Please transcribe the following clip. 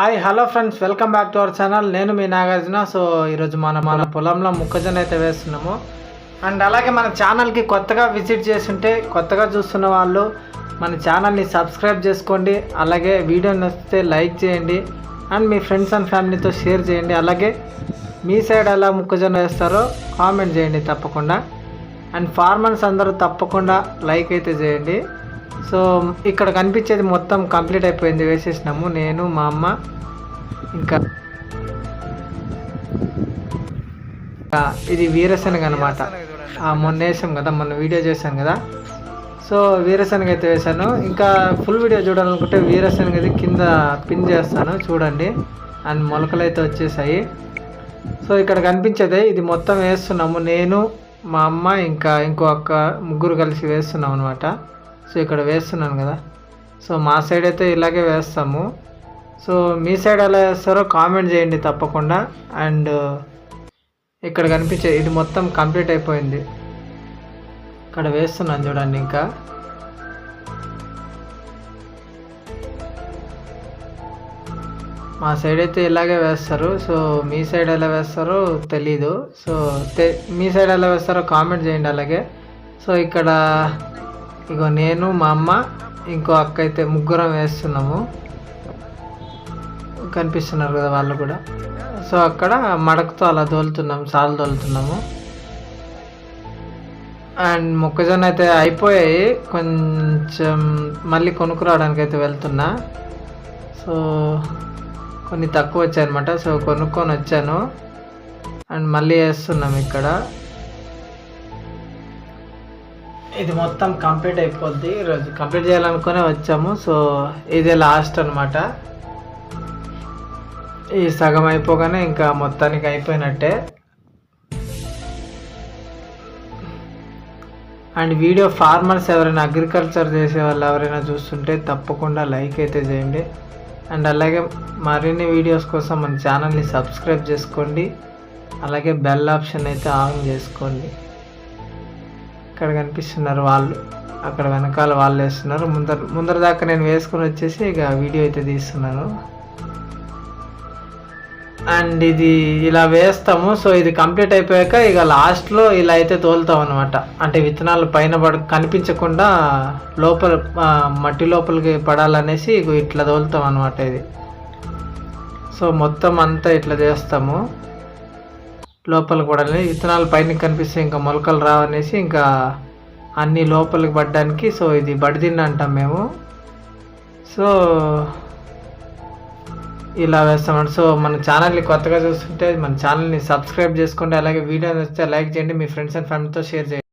Hi hello friends welcome back to our channel నేను మీ Nagarjuna. So ఈరోజు మన మన పొలంలో మొక్కజొన్న అయితే వేస్తున్నాము. అండ్ అలాగే మన ఛానల్కి కొత్తగా విజిట్ చేస్తుంటే కొత్తగా చూస్తున్న వాళ్ళు మన ఛానల్ని సబ్స్క్రైబ్ చేసుకోండి. అలాగే వీడియో నచ్చితే లైక్ చేయండి. అండ్ మీ ఫ్రెండ్స్ అండ్ ఫ్యామిలీతో షేర్ చేయండి. అలాగే మీ సైడ్ ఎలా మొక్కజొన్న వేస్తారో కామెంట్ చేయండి తప్పకుండా. అండ్ ఫార్మర్స్ అందరూ తప్పకుండా లైక్ అయితే చేయండి. సో ఇక్కడ కనిపించేది మొత్తం కంప్లీట్ అయిపోయింది వేసేసినాము. నేను మా అమ్మ ఇంకా ఇది వీరశనగ అనమాట మొన్న వేసాం కదా మొన్న వీడియో చేశాను కదా. సో వీరశనగ అయితే వేశాను ఇంకా ఫుల్ వీడియో చూడాలనుకుంటే వీరశనగది కింద పిన్ చేస్తాను చూడండి. అండ్ మొలకలు అయితే వచ్చేసాయి. సో ఇక్కడ కనిపించేదే ఇది మొత్తం వేస్తున్నాము. నేను మా అమ్మ ఇంకా ఇంకో అక్క ముగ్గురు కలిసి వేస్తున్నాం అనమాట సో ఇక్కడ వేస్తున్నాను కదా. సో మా సైడ్ అయితే ఇలాగే వేస్తాము. సో మీ సైడ్ ఎలా వేస్తారో కామెంట్ చేయండి తప్పకుండా. అండ్ uh, ఇక్కడ కనిపించే ఇది మొత్తం కంప్లీట్ అయిపోయింది. ఇక్కడ వేస్తున్నాను చూడండి ఇంకా. మా సైడ్ అయితే ఇలాగే వేస్తారు. సో మీ సైడ్ ఎలా వేస్తారో తెలీదు. సో మీ సైడ్ ఎలా వేస్తారో కామెంట్ చేయండి అలాగే. సో ఇక్కడ ఇగో నేను మా అమ్మ ఇంకో అక్క అయితే ముగ్గురం వేస్తున్నాము. కనిపిస్తున్నారు కదా వాళ్ళు కూడా. సో అక్కడ మడకతో అలా తోలుతున్నాము సాలు తోలుతున్నాము అండ్ మొక్కజొన్న అయితే అయిపోయాయి. కొంచెం మళ్ళీ కొనుక్కురావడానికి అయితే వెళ్తున్నా. సో కొన్ని తక్కువ వచ్చాయన్నమాట. సో కొనుక్కొని వచ్చాను. అండ్ మళ్ళీ వేస్తున్నాం ఇక్కడ. ఇది మొత్తం కంప్లీట్ అయిపోద్ది. ఈరోజు కంప్లీట్ చేయాలనుకునే వచ్చాము. సో ఇదే లాస్ట్ అనమాట ఈ సగం అయిపోగానే ఇంకా మొత్తానికి అయిపోయినట్టే. అండ్ వీడియో ఫార్మర్స్ ఎవరైనా అగ్రికల్చర్ చేసే వాళ్ళు ఎవరైనా చూస్తుంటే తప్పకుండా లైక్ అయితే చేయండి. అండ్ అలాగే మరిన్ని వీడియోస్ కోసం మన ఛానల్ని సబ్స్క్రైబ్ చేసుకోండి. అలాగే బెల్ ఆప్షన్ అయితే ఆన్ చేసుకోండి. ఇక్కడ కనిపిస్తున్నారు వాళ్ళు. అక్కడ వెనకాల వాళ్ళు వేస్తున్నారు. ముందర ముందర దాకా నేను వేసుకొని వచ్చేసి ఇక వీడియో అయితే తీస్తున్నాను. అండ్ ఇది ఇలా వేస్తాము. సో ఇది కంప్లీట్ అయిపోయాక ఇక లాస్ట్లో ఇలా అయితే తోలుతాం అనమాట అంటే విత్తనాలు పైన పడ కనిపించకుండా లోపల మట్టి లోపలికి పడాలనేసి ఇట్లా తోలుతాం అనమాట ఇది. సో మొత్తం అంతా ఇట్లా చేస్తాము. లోపలికి కూడా విత్తనాలు పైన కనిపిస్తే ఇంకా మొలకలు రావనేసి ఇంకా అన్ని లోపలికి పడ్డానికి సో ఇది బడిదిన్న అంటాం మేము. సో ఇలా వేస్తామండి. సో మన ఛానల్ని కొత్తగా చూస్తుంటే మన ఛానల్ని సబ్స్క్రైబ్ చేసుకోండి. అలాగే వీడియో నచ్చితే లైక్ చేయండి. మీ ఫ్రెండ్స్ అండ్ ఫ్యామిలీతో షేర్ చేయండి.